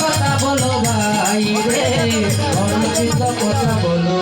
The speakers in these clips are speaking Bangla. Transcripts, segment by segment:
কথা বলো ভাই রে। অনুচিত কথা বলো।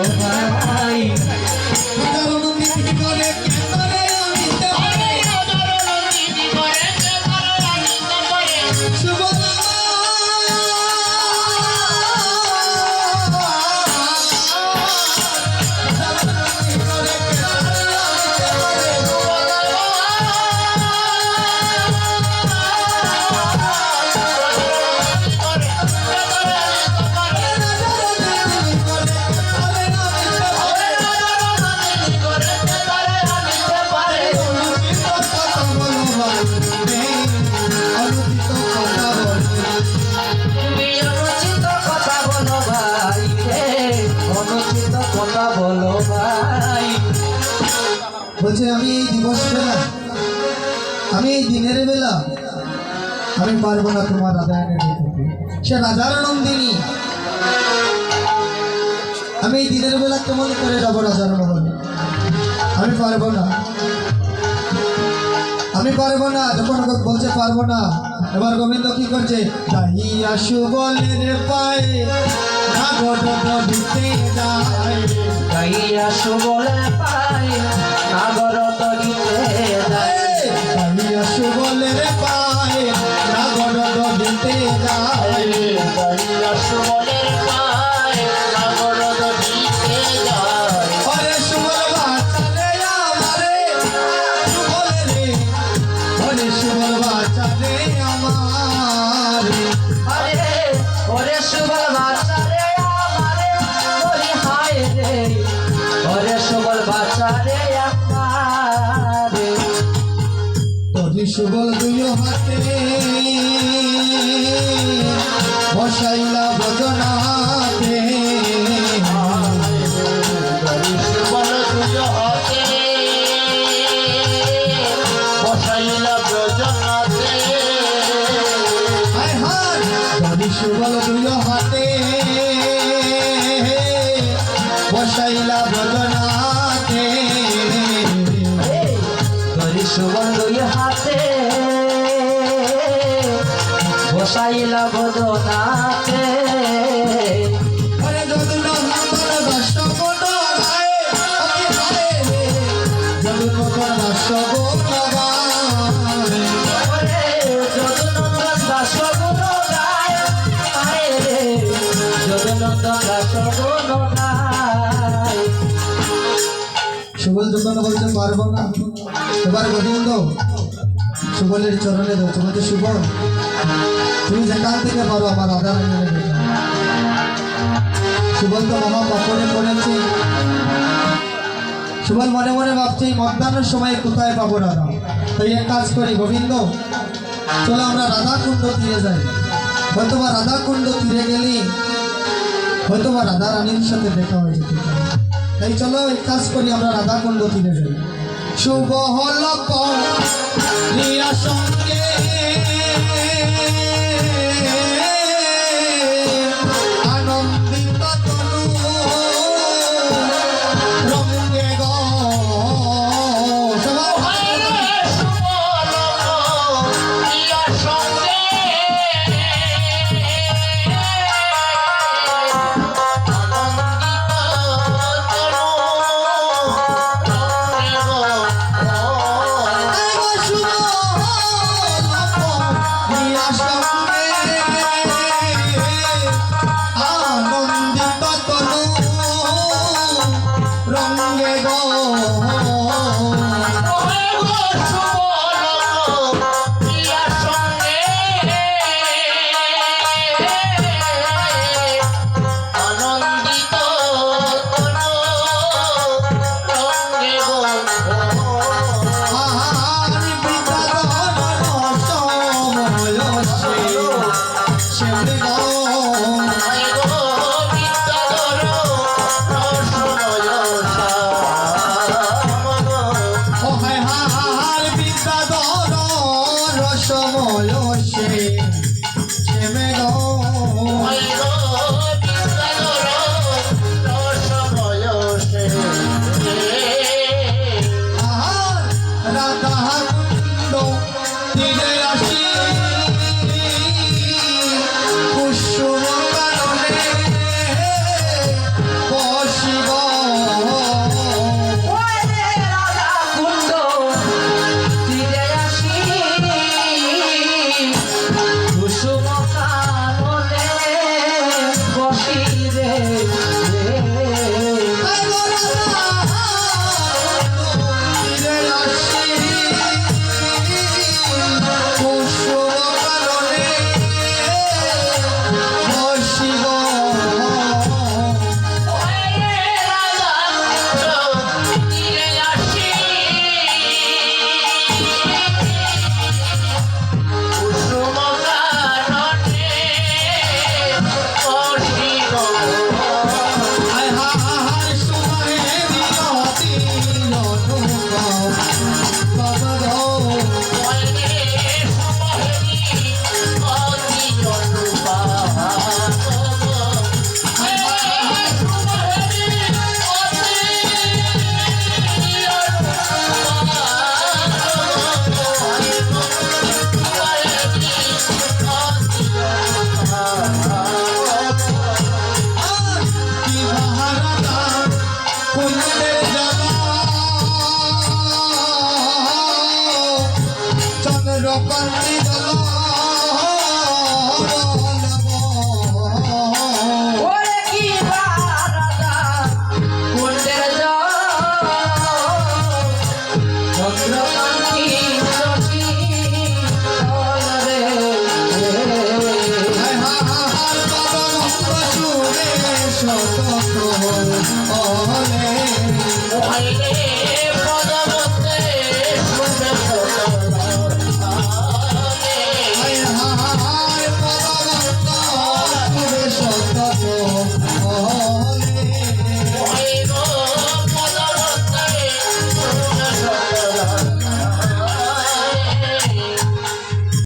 বেলা আমি এই দিনের বেলা। আমি পারব না তোমার রাধা সে রাজার নন্দিনী। আমি দিনের বেলা কেমন করে যাব রাজার মহলে? আমি পারব না। আমি পারব না। যখন বলছে পারব না, এবার গোবিন্দ কি করছে? দাহিয়া সুবলে রে পায়ে না গড দিতে যায়। গাইয়া সুবলে পাই নাগর সুবল দুই হাতে। বসাইলা ভজনাতে। হায় হায়। তোরি সুবল দুই হাতে। গুণ গায় সুবল যখন বলতে পারব না। এবার গোবিন্দ সুবলের চরণে ধরছে বলছে সুবল। তুমি যেখান থেকে পারো আমার আধার সুবল তো মহা পাপড়ে পড়েছে। সুবল মনে মনে ভাবছে, এই মতদানের সময় কোথায় পাবো রাধা? তাই এক কাজ করি, গোবিন্দ, চলো আমরা রাধা কুণ্ড তীরে যাই। হয়তো বা রাধা কুণ্ড তীরে গেলে হয়তো বা রাধা রানীর সাথে দেখা হয়ে যেতে তাই চলো, এক কাজ করি, আমরা রাধা কুণ্ড তীরে যাই। শুভ হল mira son সে গো ও হার বিদ্যাধর রসময় সে সে